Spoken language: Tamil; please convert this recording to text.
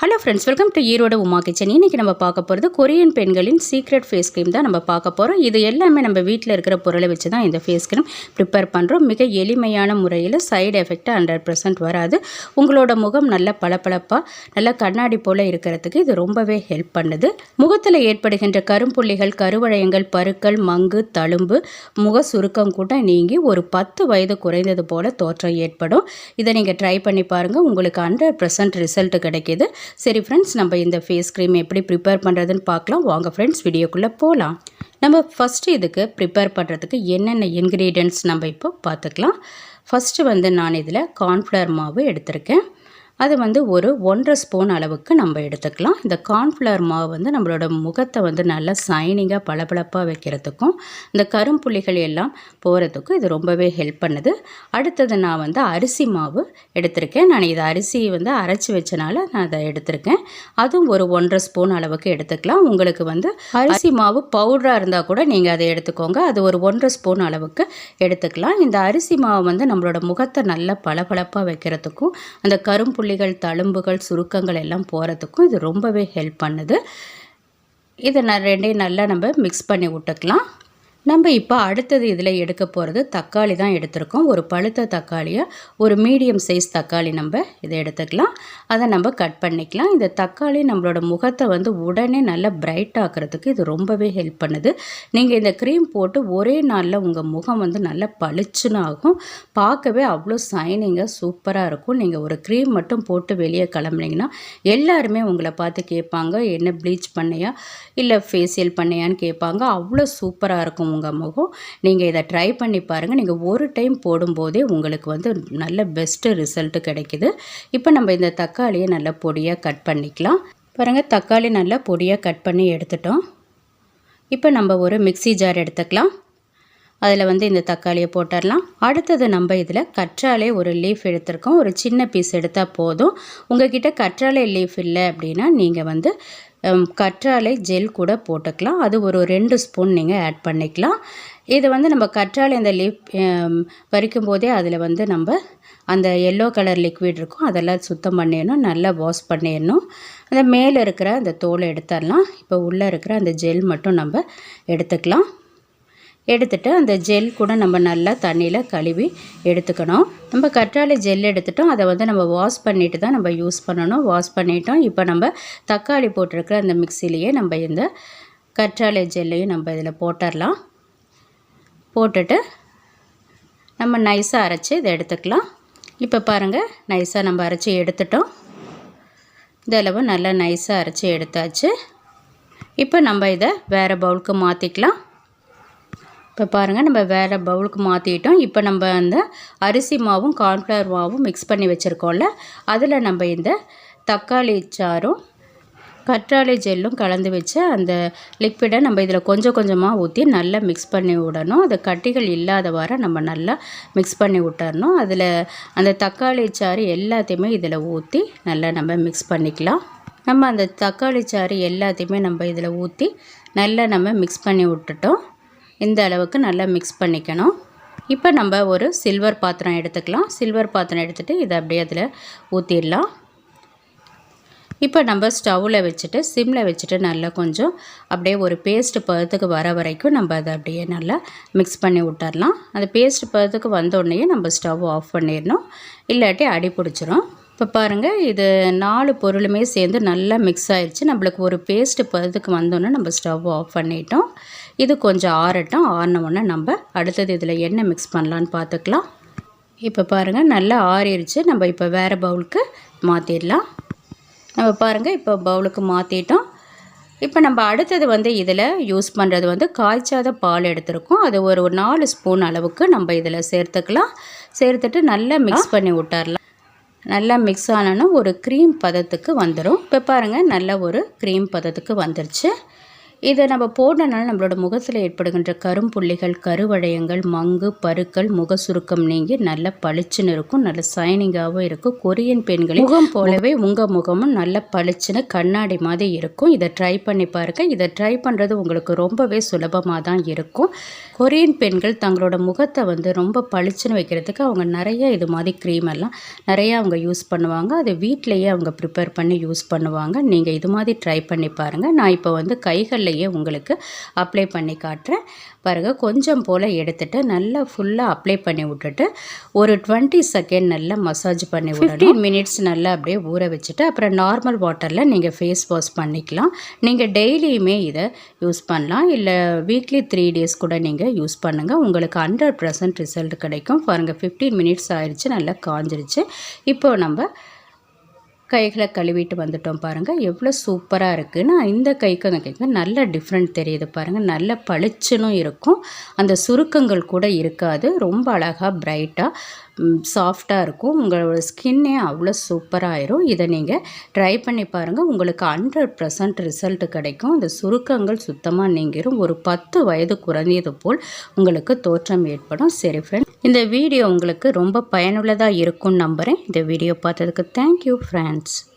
Hello friends welcome to Erode Uma kitchen இன்றைக்கி நம்ம பார்க்க போகிறது கொரியன் பெண்களின் சீக்ரெட் ஃபேஸ் க்ரீம் தான் நம்ம பார்க்க போகிறோம் இது எல்லாமே நம்ம வீட்டில் இருக்கிற பொருளை வச்சு தான் இந்த ஃபேஸ் க்ரீம் ப்ரிப்பேர் பண்ணுறோம் மிக எளிமையான முறையில் சைடு எஃபெக்ட் ஹண்ட்ரட் பர்சன்ட் வராது. உங்களோட முகம் நல்ல பளபளப்பாக நல்ல கண்ணாடி போல் இருக்கிறதுக்கு இது ரொம்பவே ஹெல்ப் பண்ணுது. முகத்தில் ஏற்படுகின்ற கரும்புள்ளிகள் கருவளையங்கள் பருக்கள் மங்கு தழும்பு முக சுருக்கம் கூட நீங்கி ஒரு பத்து வயது குறைந்தது போல் தோற்றம் ஏற்படும். இதை நீங்கள் ட்ரை பண்ணி பாருங்கள் உங்களுக்கு ஹண்ட்ரட் பர்சன்ட் ரிசல்ட் கிடைக்கிது. சரி ஃப்ரெண்ட்ஸ் நம்ம இந்த ஃபேஸ் க்ரீம் எப்படி ப்ரிப்பேர் பண்ணுறதுன்னு பார்க்கலாம். வாங்க ஃப்ரெண்ட்ஸ் வீடியோக்குள்ளே போகலாம் நம்ம ஃபஸ்ட்டு இதுக்கு ப்ரிப்பேர் பண்ணுறதுக்கு என்னென்ன இன்க்ரீடியன்ட்ஸ் நம்ம இப்போ பார்த்துக்கலாம். ஃபஸ்ட்டு வந்து நான் இதில் கார்ன்ஃப்ளவர் மாவு எடுத்திருக்கேன். அது வந்து ஒரு ஒன்றரை ஸ்பூன் அளவுக்கு நம்ம எடுத்துக்கலாம். இந்த கார்ன்ஃப்ளவர் மாவு வந்து நம்மளோட முகத்தை வந்து நல்லா சைனிங்காக பளபளப்பாக வைக்கிறதுக்கும் இந்த கரும்புள்ளிகள் எல்லாம் போகிறதுக்கும் இது ரொம்பவே ஹெல்ப் பண்ணுது. அடுத்தது நான் வந்து அரிசி மாவு எடுத்திருக்கேன். நான் இதை அரிசி வந்து அரைச்சி வச்சனால நான் அதை எடுத்திருக்கேன். அதுவும் ஒரு ஒன்றரை ஸ்பூன் அளவுக்கு எடுத்துக்கலாம். உங்களுக்கு வந்து அரிசி மாவு பவுடராக இருந்தால் கூட நீங்கள் அதை எடுத்துக்கோங்க. அது ஒரு ஒன்றரை ஸ்பூன் அளவுக்கு எடுத்துக்கலாம். இந்த அரிசி மாவு வந்து நம்மளோட முகத்தை நல்லா பளபளப்பாக வைக்கிறதுக்கும் அந்த கரும்புள்ளி புள்ளிகள் தழும்புகள் சுருக்கங்கள் எல்லாம் போகிறதுக்கும் இது ரொம்பவே ஹெல்ப் பண்ணுது. இதை நான் ரெண்டையும் நல்லா நம்ம மிக்ஸ் பண்ணி விட்டுக்கலாம். நம்ம இப்போ அடுத்தது இதில் எடுக்க போகிறது தக்காளி தான் எடுத்திருக்கோம். ஒரு பழுத்த தக்காளியை ஒரு மீடியம் சைஸ் தக்காளி நம்ம இதை எடுத்துக்கலாம். அதை நம்ம கட் பண்ணிக்கலாம். இந்த தக்காளி நம்மளோட முகத்தை வந்து உடனே நல்லா பிரைட் ஆக்கிறதுக்கு இது ரொம்பவே ஹெல்ப் பண்ணுது. நீங்கள் இந்த க்ரீம் போட்டு ஒரே நாளில் உங்கள் முகம் வந்து நல்லா பளிச்சுன்னு ஆகும். பார்க்கவே அவ்வளோ சைனிங்காக சூப்பராக இருக்கும். நீங்கள் ஒரு க்ரீம் மட்டும் போட்டு வெளியே கிளம்புனீங்கன்னா எல்லாருமே உங்களை பார்த்து கேட்பாங்க என்ன ப்ளீச் பண்ணையா? இல்லை ஃபேஷியல் பண்ணியான்னு கேட்பாங்க. அவ்வளோ சூப்பராக இருக்கும். உங்கள் முகம். நீங்கள் இதை ட்ரை பண்ணி பாருங்கள் நீங்கள் ஒரு டைம் போடும்போதே உங்களுக்கு வந்து நல்ல பெஸ்ட்டு ரிசல்ட்டு கிடைக்குது. இப்போ நம்ம இந்த தக்காளியை நல்லா பொடியாக கட் பண்ணிக்கலாம். பாருங்கள் தக்காளி நல்லா பொடியாக கட் பண்ணி எடுத்துட்டோம். இப்போ நம்ம ஒரு மிக்சி ஜார் எடுத்துக்கலாம். அதில் வந்து இந்த தக்காளியை போட்டுடலாம். அடுத்தது நம்ம இதில் கற்றாழை ஒரு லீஃப் எடுத்திருக்கோம். ஒரு சின்ன பீஸ் எடுத்தால் போதும். உங்ககிட்ட கற்றாழை லீஃப் இல்லை அப்படின்னா நீங்கள் வந்து கற்றாழை ஜெல் கூட போட்டுக்கலாம். அது ஒரு ரெண்டு ஸ்பூன் நீங்கள் ஆட் பண்ணிக்கலாம். இது வந்து நம்ம கற்றாழை அந்த லிப் பறிக்கும் போதே அதில் வந்து நம்ம அந்த எல்லோ கலர் லிக்விட் இருக்கும். அதெல்லாம் சுத்தம் பண்ணிடணும். நல்லா வாஷ் பண்ணிடணும். அந்த மேலே இருக்கிற அந்த தோலை எடுத்துடலாம். இப்போ உள்ளே இருக்கிற அந்த ஜெல் மட்டும் நம்ம எடுத்துக்கலாம். எடுத்துகிட்டு அந்த ஜெல் கூட நம்ம நல்லா தண்ணியில் கழுவி எடுத்துக்கணும். நம்ம கற்றாழை ஜெல் எடுத்துட்டோம். அதை வந்து நம்ம வாஷ் பண்ணிவிட்டு தான் நம்ம யூஸ் பண்ணணும். வாஷ் பண்ணிட்டோம். இப்போ நம்ம தக்காளி போட்டிருக்கிற அந்த மிக்சிலேயே நம்ம இந்த கற்றாழை ஜெல்லையும் நம்ம இதில் போட்டுடலாம் போட்டுட்டு நம்ம நைஸாக அரைச்சி இதை எடுத்துக்கலாம். இப்போ பாருங்கள் நைஸாக நம்ம அரைச்சி எடுத்துட்டோம். இதளவு நல்லா நைஸாக அரைச்சி எடுத்தாச்சு. இப்போ நம்ம இதை வேறு பவுலுக்கு மாற்றிக்கலாம் இப்போ பாருங்கள் நம்ம வேறு பவுலுக்கு மாற்றிட்டோம் இப்போ நம்ம அந்த அரிசி மாவும் கார்ன்ஃப்ளவர் மாவும் மிக்ஸ் பண்ணி வச்சுருக்கோம்ல. அதில் நம்ம இந்த தக்காளி சாரும் கற்றாழை ஜெல்லும் கலந்து வச்சு அந்த லிக்விடை நம்ம இதில் கொஞ்சம் கொஞ்சமாக ஊற்றி நல்லா மிக்ஸ் பண்ணி விடணும். அது கட்டிகள் இல்லாதவாறு நம்ம நல்லா மிக்ஸ் பண்ணி விட்டுறணும். அதில் அந்த தக்காளி சாறு எல்லாத்தையுமே இதில் ஊற்றி நல்லா நம்ம மிக்ஸ் பண்ணிக்கலாம். நம்ம அந்த தக்காளி சாறு எல்லாத்தையுமே நம்ம இதில் ஊற்றி நல்லா நம்ம மிக்ஸ் பண்ணி விட்டுட்டோம். இந்த அளவுக்கு நல்லா மிக்ஸ் பண்ணிக்கணும். இப்போ நம்ம ஒரு சில்வர் பாத்திரம் எடுத்துக்கலாம். சில்வர் பாத்திரம் எடுத்துகிட்டு இதை அப்படியே அதில் ஊற்றிடலாம் இப்போ நம்ம ஸ்டவ்வில் வச்சுட்டு சிம்மில் வச்சுட்டு நல்லா கொஞ்சம் அப்படியே ஒரு பேஸ்ட்டு பதத்துக்கு வர வரைக்கும் நம்ம அதை அப்படியே நல்லா மிக்ஸ் பண்ணி விட்டுறலாம் அந்த பேஸ்ட் பதத்துக்கு வந்தோடனே நம்ம ஸ்டவ் ஆஃப் பண்ணிடணும். இல்லாட்டி அடி பிடிச்சிரும். இப்போ பாருங்கள் இது நாலு பொருளுமே சேர்ந்து நல்லா மிக்ஸ் ஆயிடுச்சு நம்மளுக்கு ஒரு பேஸ்ட்டு பதத்துக்கு வந்தோன்னே நம்ம ஸ்டவ் ஆஃப் பண்ணிட்டோம். இது கொஞ்சம் ஆறட்டும் ஆறின நம்ம அடுத்தது இதில் என்ன மிக்ஸ் பண்ணலான்னு பார்த்துக்கலாம். இப்போ பாருங்கள் நல்லா ஆறிடுச்சு நம்ம இப்போ வேறு பவுலுக்கு மாற்றிடலாம் நம்ம பாருங்கள் இப்போ பவுலுக்கு மாற்றிட்டோம் இப்போ நம்ம அடுத்தது வந்து இதில் யூஸ் பண்ணுறது வந்து காய்ச்சாத பால் எடுத்திருக்கோம். அது ஒரு நாலு ஸ்பூன் அளவுக்கு நம்ம இதில் சேர்த்துக்கலாம். சேர்த்துட்டு நல்லா மிக்ஸ் பண்ணி விட்டுறலாம். நல்லா மிக்ஸ் ஆனோன்னா ஒரு க்ரீம் பதத்துக்கு வந்துடும் இப்போ பாருங்கள் நல்ல ஒரு க்ரீம் பதத்துக்கு வந்துருச்சு. இதை நம்ம போடுறதுனால நம்மளோட முகத்தில் ஏற்படுகின்ற கரும்புள்ளிகள் கருவளையங்கள் மங்கு பருக்கள் முக சுருக்கம் நீங்கி நல்ல பளிச்சுன்னு இருக்கும் நல்ல சைனிங்காகவும் இருக்கும். கொரியன் பெண்களின் முகம் போலவே உங்கள் முகமும் நல்ல பளிச்சுன்னு கண்ணாடி மாதிரி இருக்கும். இதை ட்ரை பண்ணி பாருங்கள் இதை ட்ரை பண்ணுறது உங்களுக்கு ரொம்பவே சுலபமாக தான் இருக்கும். கொரியன் பெண்கள் தங்களோட முகத்தை வந்து ரொம்ப பளிச்சுன்னு வைக்கிறதுக்கு அவங்க நிறைய இது மாதிரி க்ரீம் எல்லாம் நிறைய அவங்க யூஸ் பண்ணுவாங்க. அதை வீட்டிலையே அவங்க ப்ரிப்பேர் பண்ணி யூஸ் பண்ணுவாங்க. நீங்கள் இது மாதிரி ட்ரை பண்ணி பாருங்கள் நான் இப்போ வந்து கைகளில் கையிலையே உங்களுக்கு அப்ளை பண்ணி காட்டுறேன். பாருங்கள் கொஞ்சம் போல் எடுத்துகிட்டு நல்லா ஃபுல்லாக அப்ளை பண்ணி விட்டுட்டு ஒரு டுவெண்ட்டி செகண்ட் நல்லா மசாஜ் பண்ணி ஃபிஃப்டீன் மினிட்ஸ் நல்லா அப்படியே ஊற வச்சுட்டு அப்புறம் நார்மல் வாட்டரில் நீங்கள் ஃபேஸ் வாஷ் பண்ணிக்கலாம். நீங்கள் டெய்லியுமே இதை யூஸ் பண்ணலாம். இல்லை வீக்லி த்ரீ டேஸ் கூட நீங்கள் யூஸ் பண்ணுங்கள் உங்களுக்கு ஹண்ட்ரட் பர்சன்ட் ரிசல்ட் கிடைக்கும். பாருங்கள் ஃபிஃப்டீன் மினிட்ஸ் ஆயிடுச்சு நல்லா காஞ்சிருச்சு. இப்போ நம்ம கைகளை கழுவிட்டு வந்துட்டோம் பாருங்கள் எவ்வளோ சூப்பராக இருக்குதுன்னு இந்த கைக்கு அந்த கைக்கு நல்ல டிஃப்ரெண்ட் தெரியுது பாருங்கள் நல்ல பளிச்சுனும் இருக்கும். அந்த சுருக்கங்கள் கூட இருக்காது. ரொம்ப அழகாக ப்ரைட்டாக சாஃப்டாக இருக்கும். உங்களோட ஸ்கின்னே அவ்வளோ சூப்பராகிடும் இதை நீங்கள் ட்ரை பண்ணி பாருங்கள் உங்களுக்கு ஹண்ட்ரட் பர்சன்ட் ரிசல்ட் கிடைக்கும். இந்த சுருக்கங்கள் சுத்தமாக நீங்கிடும் ஒரு பத்து வயது குறைந்தது போல் உங்களுக்கு தோற்றம் ஏற்படும். சரி ஃப்ரெண்ட் இந்த வீடியோ உங்களுக்கு ரொம்ப பயனுள்ளதாக இருக்கும்னு நம்புகிறேன் இந்த வீடியோ பார்த்ததுக்கு தேங்க்யூ ஃப்ரெண்ட்ஸ் friends.